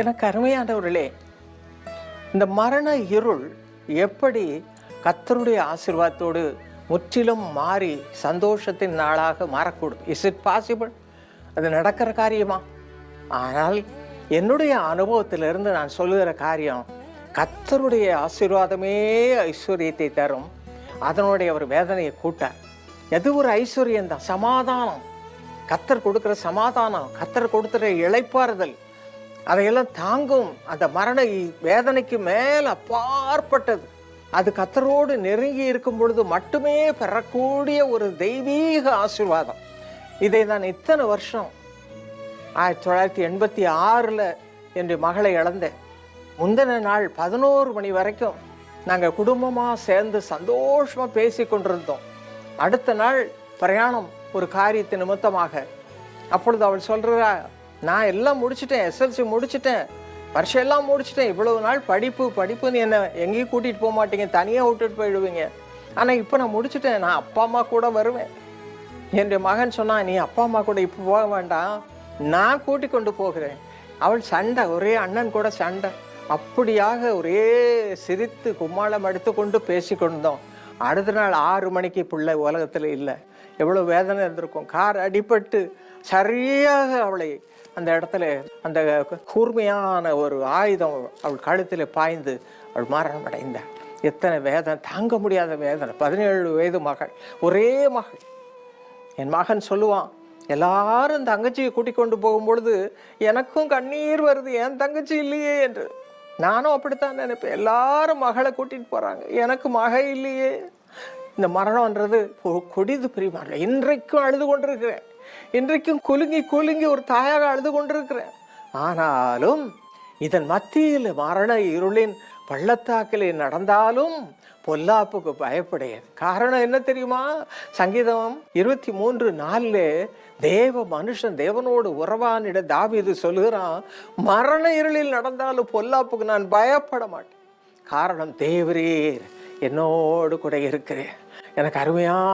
எனக்கு அருமையானவர்களே இந்த மரண இருள் எப்படி கத்தருடைய ஆசீர்வாதத்தோடு முற்றிலும் மாறி சந்தோஷத்தின் நாளாக மாறக்கூடும்? இஸ் இட் பாசிபிள் அது நடக்கிற காரியமா? ஆனால் என்னுடைய அனுபவத்திலிருந்து நான் சொல்லுகிற காரியம் கத்தருடைய ஆசீர்வாதமே ஐஸ்வர்யத்தை தரும். அதனுடைய ஒரு வேதனையை கூட்டார். எது ஒரு ஐஸ்வர்யம் தான் சமாதானம். கத்தர் கொடுக்குற சமாதானம் கத்தர் கொடுத்துற இளைப்பாறுதல். அதையெல்லாம் தாங்கும். அந்த மரண வேதனைக்கு மேல் அப்பாற்பட்டது. அது கத்தரோடு நெருங்கி இருக்கும் பொழுது மட்டுமே பெறக்கூடிய ஒரு தெய்வீக ஆசீர்வாதம். இதை நான் இத்தனை வருஷம் ஆயிரத்தி தொள்ளாயிரத்தி எண்பத்தி ஆறில் என் மகளை இழந்தேன். முந்தின நாள் பதினோரு மணி வரைக்கும் நாங்கள் குடும்பமாக சேர்ந்து சந்தோஷமாக பேசி கொண்டிருந்தோம். அடுத்த நாள் பிரயாணம் ஒரு காரியத்தை நிமித்தமாக. அப்பொழுது அவள் சொல்கிறா நான் எல்லாம் முடிச்சிட்டேன் எஸ்எல்சி முடிச்சிட்டேன். வருஷம் எல்லாம் முடிச்சிட்டேன். இவ்வளவு நாள் படிப்பு படிப்புன்னு என்ன எங்கேயும் கூட்டிகிட்டு போக மாட்டீங்க. தனியாக விட்டுட்டு போயிடுவீங்க. ஆனால் இப்போ நான் முடிச்சிட்டேன். நான் அப்பா அம்மா கூட வருவேன். என்னுடைய மகன் சொன்னான் நீ அப்பா அம்மா கூட இப்போ போக வேண்டாம். நான் கூட்டி கொண்டு போகிறேன். அவள் சண்டை ஒரே அண்ணன் கூட சண்டை. அப்படியாக ஒரே சிரித்து கும்மாளம் எடுத்துக்கொண்டு பேசி கொண்டோம் அடுத்த நாள் ஆறு மணிக்கு பிள்ளை உலகத்தில் இல்லை. எவ்வளோ வேதனை இருந்திருக்கும். கார் அடிபட்டு சரியாக அவளை அந்த இடத்துல அந்த கூர்மையான ஒரு ஆயுதம் அவள் கழுத்தில் பாய்ந்து அவள் மரணம் அடைந்தாள் எத்தனை வேதனை தாங்க முடியாத வேதனை. பதினேழு வயது மகள். ஒரே மகள். என் மகன் சொல்லுவான் எல்லாரும் தங்கச்சியை கூட்டிக் கொண்டு போகும்பொழுது எனக்கும் கண்ணீர் வருது. என் தங்கச்சி இல்லையே என்று. நானும் அப்படித்தான் நினைப்பேன். எல்லாரும் மகளை கூட்டிட்டு போறாங்க. எனக்கு மகை இல்லையே. இந்த மரணம்ன்றது கொடிது கொடிது பிரிமாறல இன்றைக்கும் அழுது கொண்டிருக்கிறேன். இன்றைக்கும் குலுங்கி குலுங்கி ஒரு தாயாக அழுது கொண்டிருக்கிறேன். ஆனாலும் இதன் மத்தியில் மரண இருளின் பள்ளத்தாக்கிலே நடந்தாலும் பொல்லாப்புக்கு பயப்படையது. காரணம் என்ன தெரியுமா? சங்கீதம் இருபத்தி மூன்று நாலுல தேவ மனுஷன் தேவனோடு உறவானிட தாவிது சொல்லுகிறான் மரண இருளில் நடந்தாலும் பொல்லாப்புக்கு நான் பயப்பட மாட்டேன். காரணம் தேவரீர் என்னோடு கூட இருக்கிறேன். எனக்கு அருமையாக